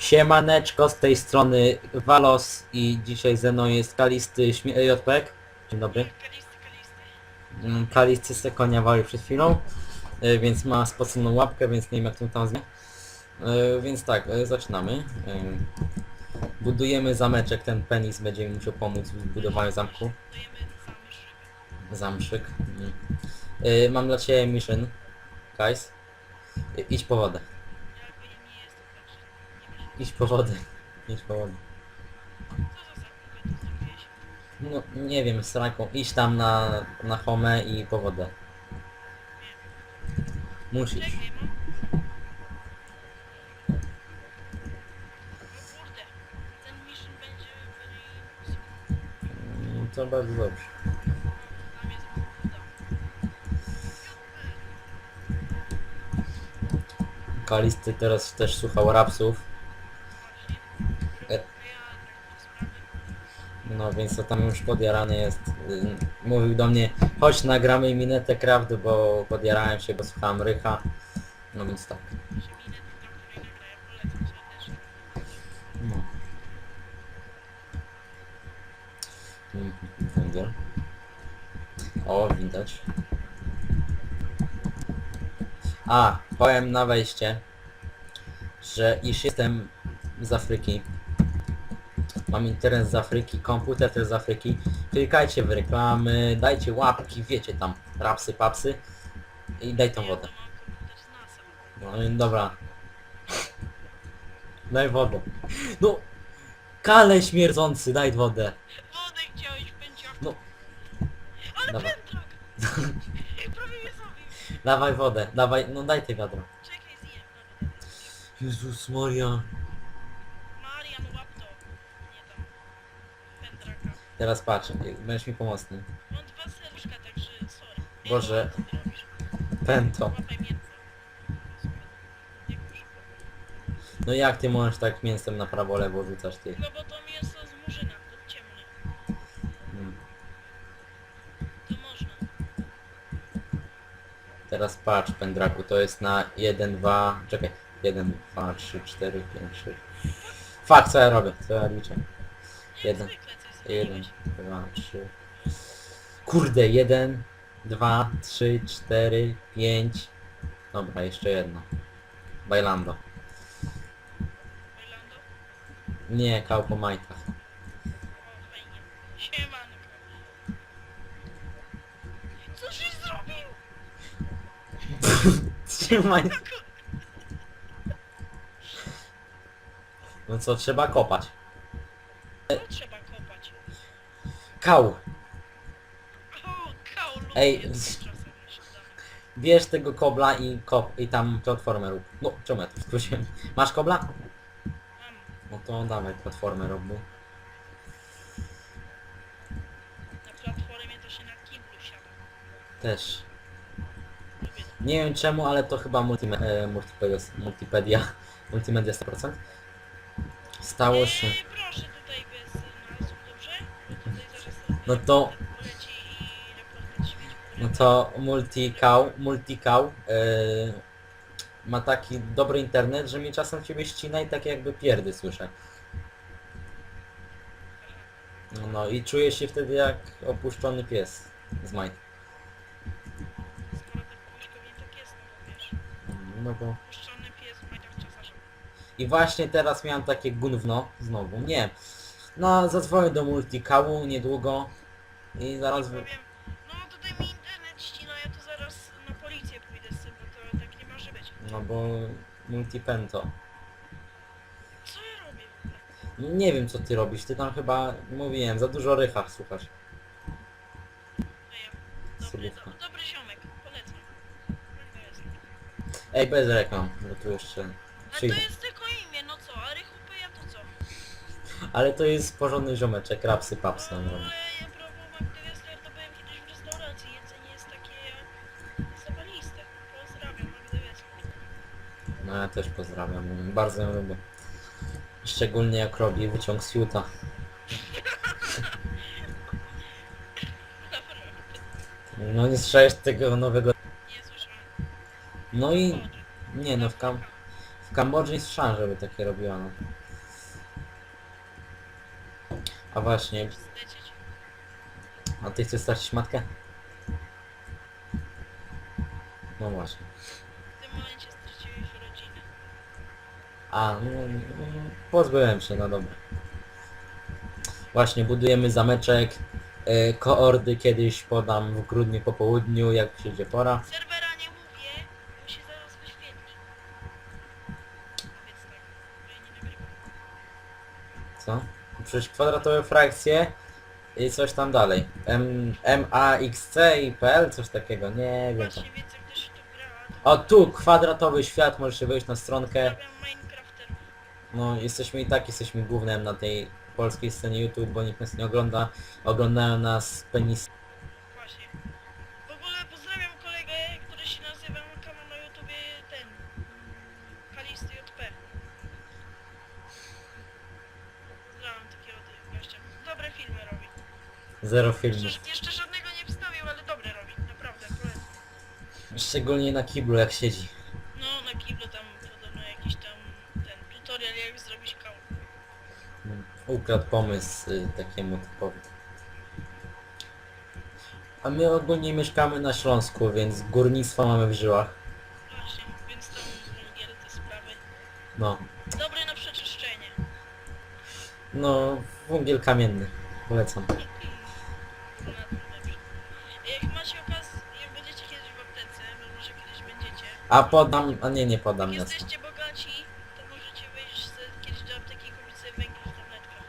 Siemaneczko, z tej strony Walos i dzisiaj ze mną jest Kalisty JPEG. Dzień dobry. Kalisty, kalisty. Mm, Kalisty se konia walił przed chwilą, y, więc ma spoconą łapkę, więc nie wiem jak to tam zmieni. Więc tak, y, zaczynamy. Y, Budujemy zameczek, ten penis będzie mi musiał pomóc w budowaniu zamku. Zamszyk. Mm. Mam dla Ciebie mission, guys. Idź po wodę. Ja jakby nie jestem także nie wiem. Idź po wodę. Idź po wodę. No nie wiem, z ręką. Idź tam na, na home i po wodę. Musisz. Czekaj, mam. O kurde. Ten mission będzie To bardzo dobrze. Kalisty teraz też słuchał rapsów. Właśnie. E. Ja tak sprawy. No więc to tam już podjarany jest. Y, Mówił do mnie, chodź nagramy minetę craft, bo podjarałem się, bo słuchałem rycha. No więc tak. No. Węgiel. O, widać. A, powiem na wejście, że iż jestem z Afryki. Mam internet z Afryki, komputer też z Afryki. Klikajcie w reklamy, dajcie łapki, wiecie tam, rapsy, papsy. I daj tą wodę. No dobra. Daj wodę. No! Kale śmierdzący, daj wodę. Wodę chciałeś. No. Ale Dawaj. pętlak! Prawie mnie zabił. Dawaj wodę, dawaj, no daj te wiadro. Czekaj, zjem. Dobra, dobra. Jezus Maria. Marian, łap to. Nie tam. Pędraka. Teraz patrz, będziesz mi pomocny. Mam dwa serduszka, także sorry. Ej, Boże. co ty robisz? Pęto. Łapaj mięso. Jak już? No jak ty możesz tak mięsem na prawo lewo rzucać ty? No bo to mięso z murzyna, to ciemne. Mm. To można. Teraz patrz, pędraku, to jest na 1, 2, czekaj. 1, 2, 3, 4, 5, 6. Fak, co ja robię? Co ja liczę? Nie, Jeden. zwykle coś Jeden, dwa, trzy. Kurde, jeden, dwa, trzy, cztery, pięć. Dobra, jeszcze jedno. Bailando. Bailando? Nie, kał po majtach. O, fajnie. Siemanko. Co żeś zrobił? Trzymaj. No co, trzeba kopać. Co trzeba kopać? Kał! Ej. Bierz tego kobla i kop i tam platformę rób. No, czemu ja to skróciłem? Masz kobla? No to dawaj platformę rób. Na platformie to się na kiblu siada. Też. Lubię to. Nie wiem czemu, ale to chyba multime, e, multipedia, multipedia, multimedia 100%. Stało się. Eee, proszę tutaj bez nazw, dobrze? Tutaj zaraz No to, no to multi-cow, multi-cow e, ma taki dobry internet, że mi czasem ciebie ścina i takie jakby pierdy słyszę. No, no i czuję się wtedy jak opuszczony pies z jest, no bo. I właśnie teraz miałem takie gówno, znowu, nie. No, zadzwonię do multikału niedługo i zaraz... wy- Powiem, no tutaj mi internet ścina, ja to zaraz na policję pójdę z tym, bo to tak nie może być. No bo multipento. Co ja robię? w ogóle? No, Nie wiem co ty robisz, ty tam chyba, mówiłem, za dużo rychach słuchasz. No ja. Dobry, do, dobry ziomek, polecam. Tak to jest. Ej, bez reklam, bo tu jeszcze Ale to przyjdę. jest tylko imię, no co? A Rychupy ja to co? Ale to jest porządny ziomeczek, rapsy, papsy robi. Ale ja prawo Magdalester to byłem kiedyś w restauracji, jedzenie jest takie jak zapaliste. Pozdrawiam Magdalester. No ja też pozdrawiam, bardzo ją lubię. Szczególnie jak robi wyciąg z. Naprawdę. No nie słyszałeś tego nowego... Nie słyszałem. No i... Nie no, w kam... W Kambodży nie słyszałem, żeby takie robiła, no. A właśnie, a ty chcesz stracić matkę? No właśnie. W tym momencie straciłeś rodzinę. A, no, pozbyłem się, no dobra. Właśnie, budujemy zameczek. E, koordy kiedyś podam w grudniu po południu, jak przyjdzie pora. Serwera nie mówię, się zaraz wyświetli. Powiedz tak, bo ja nie nagrywam. Co? Przecież kwadratowe frakcje i coś tam dalej. M, MAXC i PL, coś takiego, nie wiem. Tam. Właśnie, tu gra, to O tu, kwadratowy świat, możecie wejść na stronkę. No, jesteśmy i tak, jesteśmy głównym na tej polskiej scenie YouTube, bo nikt nas nie ogląda. Oglądają nas penis. Właśnie. W ogóle pozdrawiam kolegę, który się nazywa, ma kanał na YouTubie ten... Kalisty JP. Pozdrawiam takiego gościa. Dobre filmy robi. Zero filmów. Jeszcze, jeszcze żadnego nie wstawił, ale dobre robi. Naprawdę, polecam. Szczególnie na kiblu jak siedzi. No, na kiblu tam podobno jakiś tam ten tutorial jak zrobić kał. Ukradł pomysł y, takiemu typowi. A my ogólnie mieszkamy na Śląsku, więc górnictwo mamy w żyłach. Właśnie, więc węgiel, te sprawy. No, Dobre na przeczyszczenie. no, węgiel kamienny. Polecam. Na tym lepsze. Jak macie okazję, jak będziecie kiedyś w aptece, bo może kiedyś będziecie, A podam, a nie, nie podam jak miasta. jesteście bogaci, to możecie wyjść z, kiedyś do apteki i kupić sobie węgiel w tabletkach.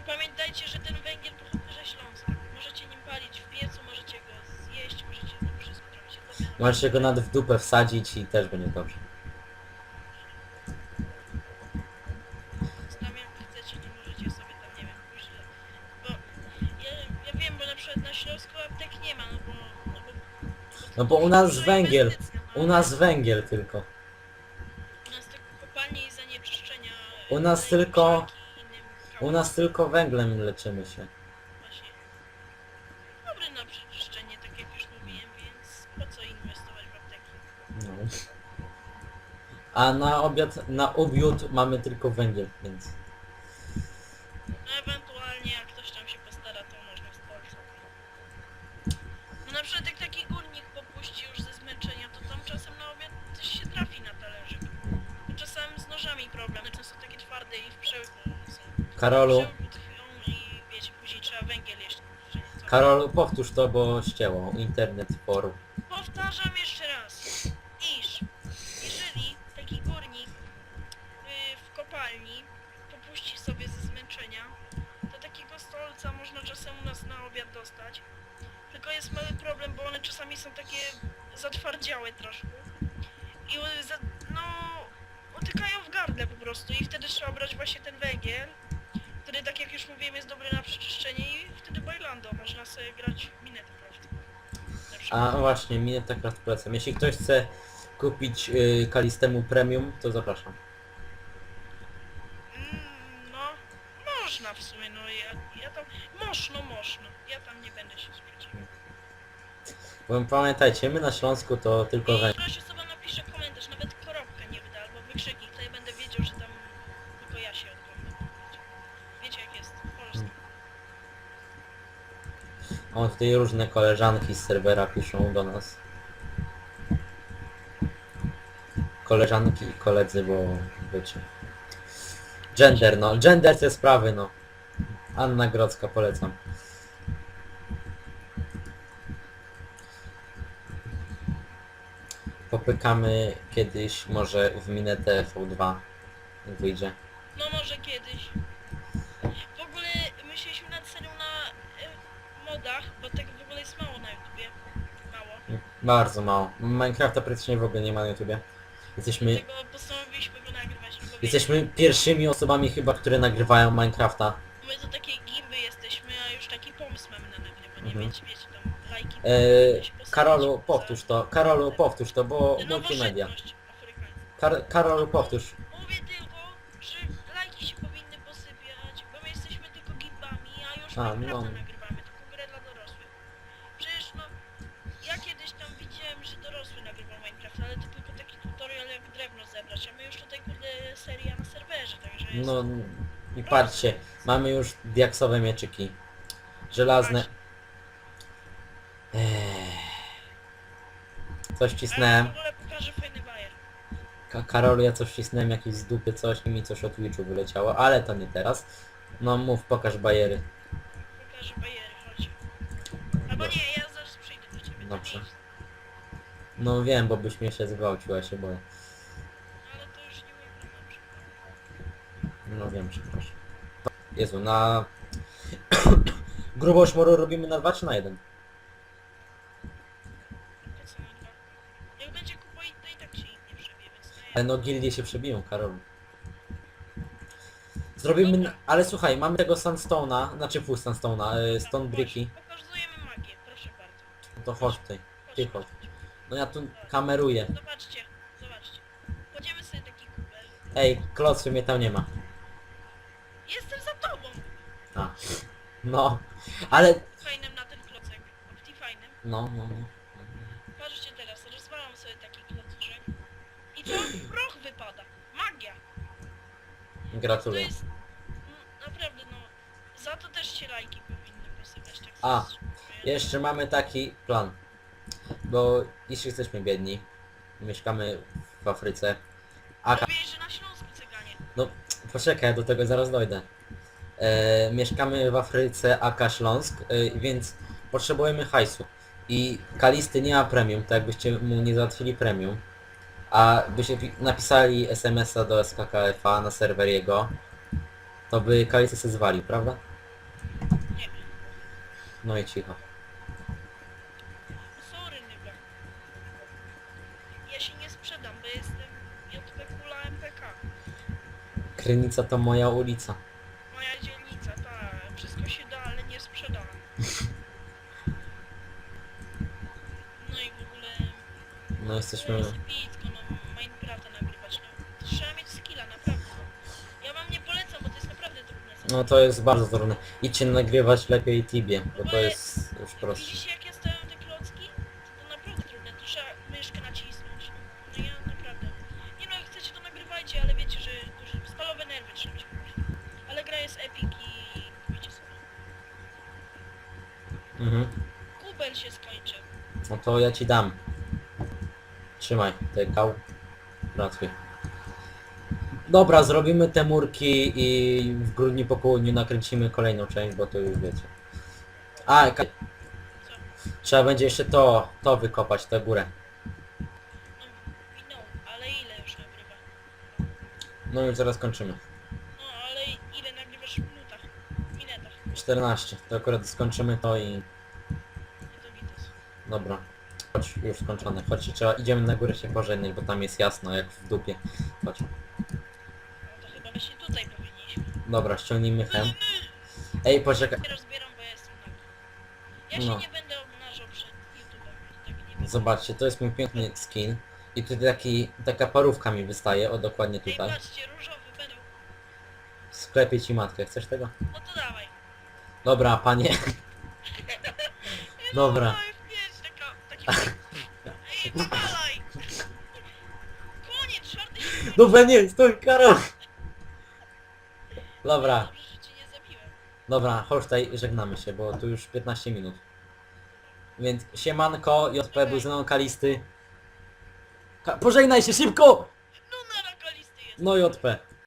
I pamiętajcie, że ten węgiel pochodzi ze Śląska. Możecie nim palić w piecu, możecie go zjeść, możecie to wszystko Możecie go nawet w dupę wsadzić i też będzie dobrze. Tam jak chcecie, to możecie sobie tam, nie wiem, pójść do... Bo ja, ja wiem, bo na przykład na Śląsku aptek nie ma, no bo... No bo, No bo u nas duża węgiel. inwestycja, no, U nas węgiel tylko. U nas tylko kopalnie i zanieczyszczenia... U nas tylko- i U nas tylko węglem leczymy się. Właśnie. Dobry na przeczyszczenie, tak jak już mówiłem, więc po co inwestować w apteki? No. A na obiad, na obiad mamy tylko węgiel, więc... No ewentualnie jak ktoś tam się postara, to można z. No na przykład jak taki górnik popuści już ze zmęczenia, to tam czasem na obiad coś się trafi na talerzyk. Bo czasem z nożami problem, one są takie twarde i w przełyku są. Karolu, przełyku tkwią i wiecie, później trzeba węgiel jeszcze. że nieco. Karolu, powtórz to, bo ścięło. Internet forum. Powtarzam jeszcze raz, jest mały problem, bo one czasami są takie zatwardziałe troszkę. I za, no, utykają w gardle po prostu i wtedy trzeba brać właśnie ten węgiel, który tak jak już mówiłem jest dobry na przeczyszczenie i wtedy bailando, można sobie grać minetę przykład. A właśnie, minę tak raz polecam. Jeśli ktoś chce kupić y, Kalistemu Premium, to zapraszam. Bo pamiętajcie, my na Śląsku to tylko I węgiel. któraś osoba napisze komentarz, nawet koropkę nie wyda, albo wykrzyknik, to ja będę wiedział, że tam tylko ja się odpowiem. Wiecie jak jest, w Polsce. O, tutaj różne koleżanki z serwera piszą do nas. Koleżanki i koledzy, bo wiecie. Gender, no. Gender te sprawy, no. Anna Grodzka, polecam. Popykamy kiedyś, może w Minetę V2 jak wyjdzie. No może kiedyś. W ogóle myśleliśmy nad serią na y, modach, bo tego w ogóle jest mało na YouTubie. Mało. Bardzo mało. Minecrafta praktycznie w ogóle nie ma na YouTubie. Jesteśmy Dlatego postanowiliśmy go nagrywać. no bo Jesteśmy pierwszymi osobami chyba, które nagrywają Minecrafta. My to takie gimby jesteśmy, a już taki pomysł mamy na nagrywanie, Mhm. więc. Eee, się postawić Karolu, powtórz to. Karolu, powtórz to, bo za multimedia. nowożytność afrykańska. Kar Karolu, powtórz. Mówię tylko, że lajki się powinny posypiać, bo my jesteśmy tylko gimbami, a już A, Minecrafta no. nagrywamy, tylko grę dla dorosłych. Przecież no, ja kiedyś tam widziałem, że dorosły nagrywał Minecraft, ale to tylko taki tutorial jak drewno zebrać, a my już tutaj kurde jest. No i patrzcie, mamy już diaksowe mieczyki. Żelazne. Ech. Coś cisnąłem. Ej. Ka Karolu, ja coś cisnąłem, jakieś z dupy coś i mi coś od Twitchu wyleciało, ale to nie teraz. No mów, pokaż bajery. Pokażę bajery, chodź. Albo nie, ja zaraz przyjdę do ciebie. Dobrze. No wiem, bo byś mnie się zgwałcił, ja się boję. Ale to już nie mój. No wiem, przepraszam. Jezu, na... Grubość moru robimy na 2 czy na 1? Ale no gildie się przebiją, Karol. Zrobimy... Ale słuchaj, mamy tego sandstone'a, znaczy full sandstone'a, y, stone bricki. Pokazujemy magię, proszę bardzo. No to chodź tutaj. Ty chodź. No ja tu kameruję. Zobaczcie, zobaczcie. Kładziemy sobie taki kubel. Ej, klocy mnie tam nie ma. Jestem za tobą! A. No. Ale... Fajnym na ten klocek. Optifajnym. No, no, no. Patrzcie teraz, rozwalam sobie taki klocuszek. I to proch wypada. Magia! To Gratuluję. jest... No, naprawdę no... Za to też się lajki powinny posypać tak A, z- Jeszcze mamy taki plan. Bo jeśli jesteśmy biedni, mieszkamy w Afryce, a Mówiłeś, że na Śląsku cyganie. no poczekaj, do tego zaraz dojdę. E, mieszkamy w Afryce, aka Śląsk, e, więc potrzebujemy hajsu. I Kalisty nie ma premium, tak jakbyście mu nie załatwili premium. A byście pi- napisali SMS-a do SKKF-a na serwer jego, to by Kalisty się zwalił, prawda? Nie. No i cicho. Sorry, Nybla. Ja się nie sprzedam, bo jestem JP Kula MPK. Krynica to moja ulica. Moja dzielnica, ta, wszystko się da, ale nie sprzedam. No i w ogóle... No jesteśmy... Jest epicko, no Minecrafta nagrywać, no. Trzeba mieć skilla, naprawdę. Ja wam nie polecam, bo to jest naprawdę trudne. No to jest bardzo trudne. Idźcie nagrywać lepiej Tibie, bo to jest już prostsze. Widzicie jak ja stawiam te klocki? To naprawdę trudne, to trzeba myszkę nacisnąć. No ja naprawdę. Nie no, jak chcecie to nagrywajcie, ale wiecie, że duże, stalowe nerwy trzeba mieć po prostu. Ale gra jest epic i wiecie sobie. Mhm. Kubel się skończy. No to ja ci dam. Trzymaj, te kał. Pracuj. Dobra, zrobimy te murki i w grudniu po południu nakręcimy kolejną część, bo to już wiecie. A, ka- Co? trzeba będzie jeszcze to, to wykopać, tę górę. No, minął, ale ile już nagrywa? No już zaraz kończymy. No, ale ile nagrywasz w minutach? Minetach. 14, to akurat skończymy to i... Nie to widzę. Dobra. Chodź, już skończone. Chodź, trzeba, idziemy na górę się pożegnać, bo tam jest jasno, jak w dupie. Chodź. No to chyba właśnie tutaj powinniśmy. Dobra, ściągnijmy chem. Ej, poczekaj. Bo ja jestem nagi. Ja się No. nie będę obnażał przed YouTube'em. Tak nie będę. Zobaczcie, to jest mój piękny skin. I tutaj taki, taka parówka mi wystaje, o dokładnie Ej, tutaj. patrzcie, różowy będą. Sklepię ci matkę, chcesz tego? No to dawaj. Dobra, panie. Dobra. No, wpięć taka, taki... Ej, powalaj! Koniec, czwarty się Dobra, nie, stój, Karol! Dobra, Dobrze, że cię nie zabiłem. dobra, chodź tutaj, żegnamy się, bo tu już 15 minut. Więc siemanko, JP był ze mną Kalisty. Ka pożegnaj się szybko! No na lokalisty jest. No JP.